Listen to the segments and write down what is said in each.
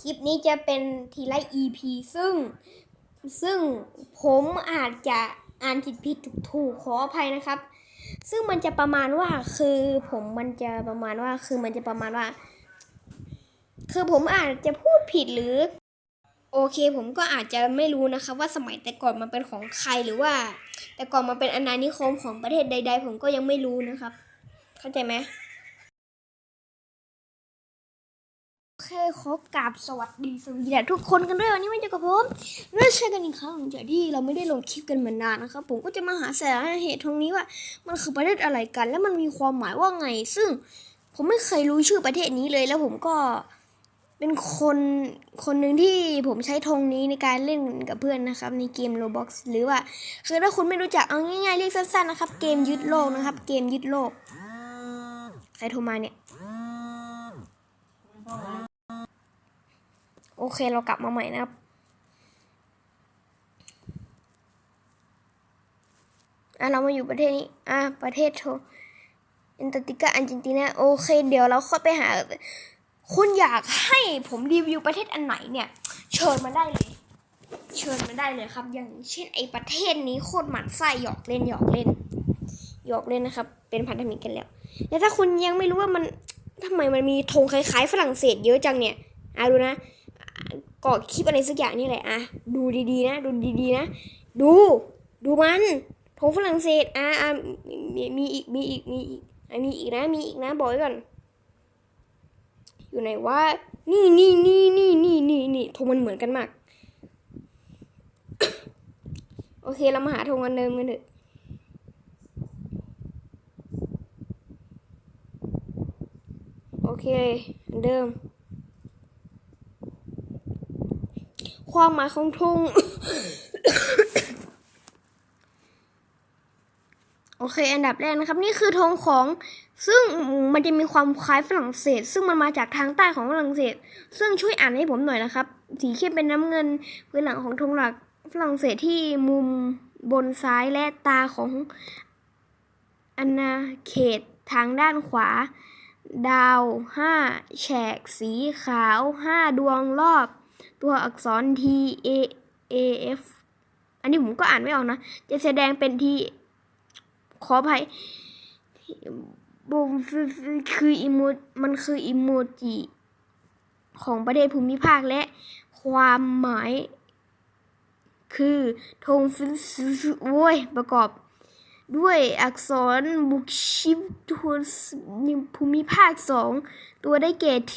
คลิปนี้จะเป็นทีละ EP ซึ่ง ซึ่งผมอาจจะอ่านผิดผิดถูกถูกขออภัยนะครับ ซึ่งมันจะประมาณว่าคือผมมันจะประมาณว่าคือมันจะประมาณว่า คือผมอาจจะพูดผิดหรือ โอเค ผมก็อาจจะไม่รู้นะครับว่าสมัยแต่ก่อนมันเป็นของใครหรือว่า แต่ก่อนมันเป็นอาณานิคมของประเทศใด ๆ ผมก็ยังไม่รู้นะครับ เข้าใจไหม โอเคขอกราบสวัสดีสวัสดีทุกคนกันด้วยวันนี้มาเจอกับผมเริ่มเช่กันอีกครั้งหลังจากที่เราไม่ได้ลงคลิปกันมานานนะครับผมก็จะมาหาสาเหตุตรงนี้ว่า มันคือประเทศอะไรกัน และมันมีความหมายว่าไง ซึ่งผมไม่เคยรู้ชื่อประเทศนี้เลยแล้วผมก็เป็นคนคนหนึ่งที่ผมใช้ธงนี้ในการเล่นกับเพื่อนนะครับ ในเกม Roblox หรือว่าคือถ้าคุณไม่รู้จักเอาง่ายๆเรียกสั้นๆนะครับ เกมยึดโลกนะครับ เกมยึดโลก ใครโทรมาเนี่ยโอ เคเรากลับมาใหม่นะครับ อะเรามาอยู่ประเทศนี้ อะประเทศโทแอนตาร์กติกาอาร์เจนตินาโอเค เดี๋ยวเราค่อยไปหา คุณอยากให้ผมรีวิวประเทศอันไหนเนี่ย เชิญมาได้เลย เชิญมาได้เลยครับ อย่างเช่นไอประเทศนี้โคตรหมันไส้หยอกเล่นหยอกเล่นหยอกเล่นนะครับ เป็นพันธมิตรกันแล้วแล้วถ้าคุณยังไม่รู้ว่ามันทำไมมันมีธงคล้ายๆฝรั่งเศสเยอะจังเนี่ยอะดูนะ อะก็คลิปอะไรสักอย่างนี่แหละอะดูดีๆนะ ดูดีๆนะ ดู ดูมันธงฝรั่งเศสอะอะมีมีอีกมีอีกมีอีกอะมีอีกนะมีอีกนะบอกไว้ก่อน อยู่ไหนวะนี่นี่นี่นี่นี่นี่นี่ธงมันเหมือนกันมาก โอเคเรามาหาธงกันเดิมกันเถอะโอเคเดิม ความหมายของธงโอเค อันดับแรกนะครับ นี่คือธงของ ซึ่งมันจะมีความคล้ายฝรั่งเศส ซึ่งมันมาจากทางใต้ของฝรั่งเศส ซึ่งช่วยอ่านให้ผมหน่อยนะครับ สีเข้มเป็นน้ำเงินพื้นหลังของธงหลักฝรั่งเศสที่มุมบนซ้ายและตาของอาณาเขตทางด้านขวา ดาวห้าแฉกสีขาวห้าดวงรอบ ตัวอักษร T A A F อันนี้ผมก็อ่านไม่ออกนะ จะแสดงเป็นที่ขออภัยบมคืออิโมมันคืออิโมจิของประเทศภูมิภาคและความหมาย คือธงฟิโว้ยประกอบ ด้วยอักษรบุกชิปทัวภูมิภาคสองตัวได้แก่ T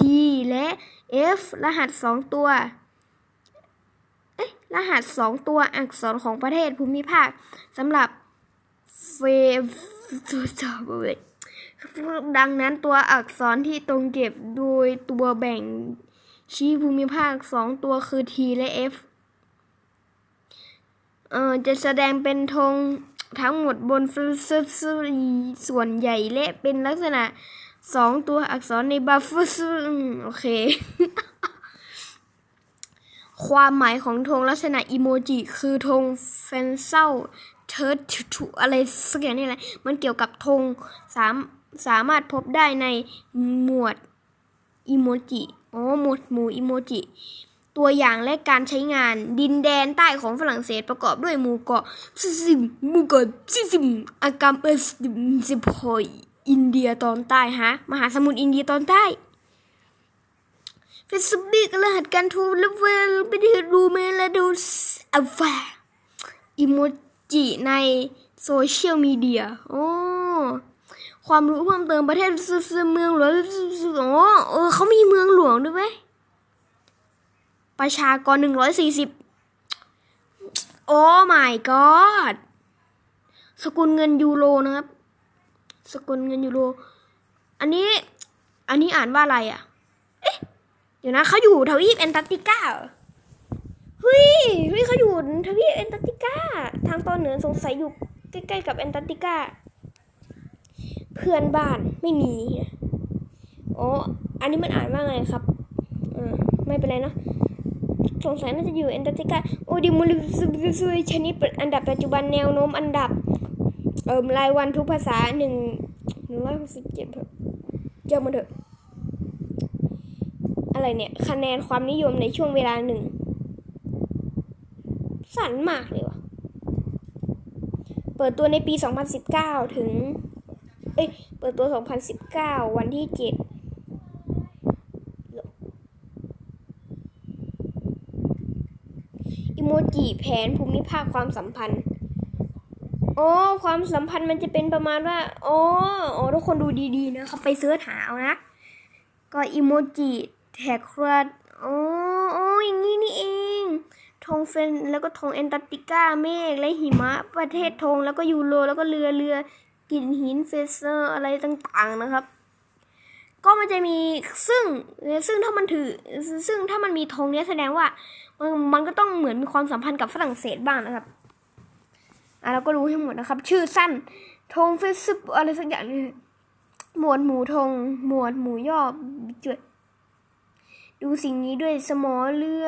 และ F รหัสสองตัว เอ๊ะ รหัสสองตัวอักษรของประเทศภูมิภาคสำหรับเฟตัวจอบเวดังนั้นตัวอักษรที่ตรงเก็บโดยตัวแบ่งชี้ภูมิภาคสองตัวคือ T และ F เอ่อจะแสดงเป็นธง ทั้งหมดบนฟลซส่วนใหญ่และเป็นลักษณะสองตัวอักษรในบัฟฟโอเค ความหมายของธงลักษณะอีโมจิคือธงแฟนเศร้าเทิร์ดถูอะไรสักอย่างนี่แหละมันเกี่ยวกับธงสามสามารถพบได้ในหมวดอีโมจิอ๋อหมวดหมู่อีโมจิ ตัวอย่างและการใช้งาน ดินแดนใต้ของฝรั่งเศสประกอบด้วยหมู่เกาะซิซิมหมู่เกาะซิซิมอากามเอสซิพอยอินเดียตอนใต้ฮะ มหาสมุทรอินเดียตอนใต้เฟซบุ๊กรหัสการโทรและเวลไปดูดูเมลและดูอัลฟาอิโมจิในโซเชียลมีเดียโอ้ความรู้เพิ่มเติมประเทศเมืองหลวงอ๋อเออเขามีเมืองหลวงด้วยไหม ประชากรหนึ่งร้อยสี่สิบโอ้ my god สกุลเงินยูโรนะครับ สกุลเงินยูโร อันนี้ อันนี้อ่านว่าอะไรอะเดี๋ยวนะเขาอยู่ทวีปแอนตาร์กติกาเฮ้ยเฮ้ยเขาอยู่ทวีปแอนตาร์กติกา ทางตอนเหนือสงสัยอยู่ใกล้ๆกับแอนตาร์กติกา เพื่อนบ้านไม่มีอ๋อ อันนี้มันอ่านว่าไงครับ เออ ไม่เป็นไรเนอะ สงสัยน่าจะอยู่แอนตาร์กติกาโอดิมูลิซุยชนิดอันดับปัจจุบันแนวโน้มอันดับเอ่มรายวันทุกภาษาหนึ่งหนึ่งร้อยหกสิบเจ็ดเจอมาเถอะ อะไรเนี่ย คะแนนความนิยมในช่วงเวลาหนึ่ง สั้นมากเลยวะเปิดตัวในปี 2019 ถึง เอ้ย เปิดตัว 2019 วันที่ 7 อิโมจิแผนภูมิภาคความสัมพันธ์อ๋อความสัมพันธ์มันจะเป็นประมาณว่าอ๋ออ๋อทุกคนดูดีๆนะครับไปเสิร์ชหาเอานะ ก็อิโมจิแท็กครัดอ๋ออ๋ออย่างนี้นี่เองธงเฟนแล้วก็ธงแอนตาร์กติกาเมฆและหิมะ ประเทศธงแล้วก็ยูโรแล้วก็เรือเรือ กินหินเฟเซอร์อะไรต่างๆนะครับ ก็มันจะมีซึ่งซึ่งถ้ามันถือซึ่งถ้ามันมีธงเนี้ยแสดงว่ามันมันก็ต้องเหมือนมีความสัมพันธ์กับฝรั่งเศสบ้างนะครับอะเราก็รู้ให้หมดนะครับ ชื่อสั้นธงเฟสอะไรสักอย่างนี่หมวดหมู่ธงหมวดหมู่ย่อจุดดูสิ่งนี้ด้วยสมอเรือ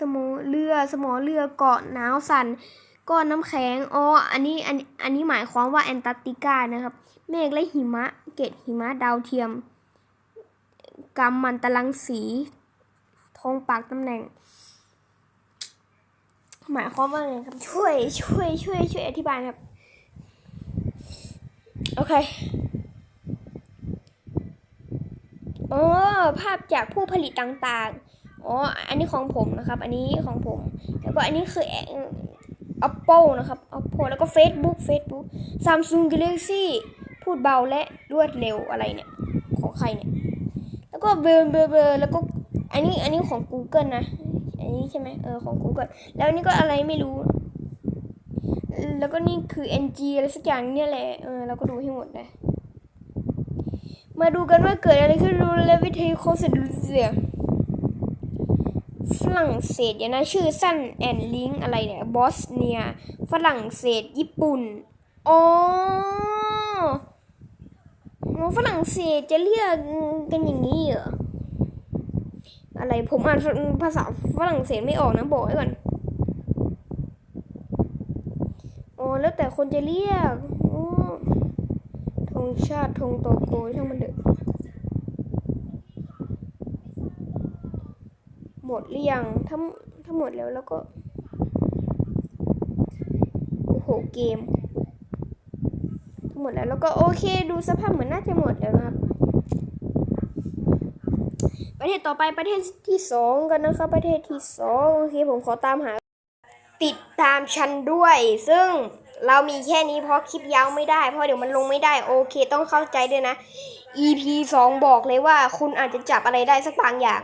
สมอเรือสมอเรือเกาะหนาวสั่นก้อนน้ำแข็งอ๋ออันนี้อันอันนี้หมายความว่าแอนตาร์กติกานะครับ เมฆและหิมะ เกล็ดหิมะดาวเทียม กำมันตรังสีธงปากตำแหน่ง หมายความว่าไงครับ ช่วย ช่วย ช่วย ช่วยอธิบายครับ โอเคอ๋อภาพจากผู้ผลิตต่างๆ อ๋อ อันนี้ของผมนะครับ อันนี้ของผม แล้วก็อันนี้คือ Oppo นะครับ Oppo แล้วก็ Facebook Facebook Samsung Galaxy พูดเบาและรวดเร็วอะไรเนี่ย ของใครเนี่ย แล้วก็เบอร์เบอร์เบอร์แล้วก็อันนี้อันนี้ของ Google นะ อันนี้ใช่ไหมเออของ Google แล้วนี่ก็อะไรไม่รู้ แล้วก็นี่คือ NG อะไรสักอย่างเนี่ยแหละเออเราก็ดูให้หมดเลยมาดูกันว่าเกิดอะไรขึ้นรู้และวิธีโคสดูเซียฝรั่งเศสอย่างนะชื่อสั้นแอนลิงอะไรเนี่ยบอสเนีย ฝรั่งเศสญี่ปุ่น อ๋อ ฝรั่งเศสจะเรียกกันอย่างนี้เหรอ อะไรผมอ่านภาษาฝรั่งเศสไม่ออกนะบอกไว้ก่อนอ๋อแล้วแต่คนจะเรียกอ๋อธงชาติธงโตโกช่างมันเถอะหมดหรือยังถ้าถ้าหมดแล้วแล้วก็ โอ้โห เกม หมดแล้ว แล้วก็โอเค ดูสภาพเหมือนน่าจะหมดแล้วนะครับ ประเทศต่อไปประเทศที่สองกันนะครับประเทศที่สองโอเคผมขอตามหา ติดตามฉันด้วย ซึ่งเรามีแค่นี้เพราะคลิปยาวไม่ได้ เพราะเดี๋ยวมันลงไม่ได้โอเค ต้องเข้าใจด้วยนะ EP 2 บอกเลยว่าคุณอาจจะจับอะไรได้สักบางอย่าง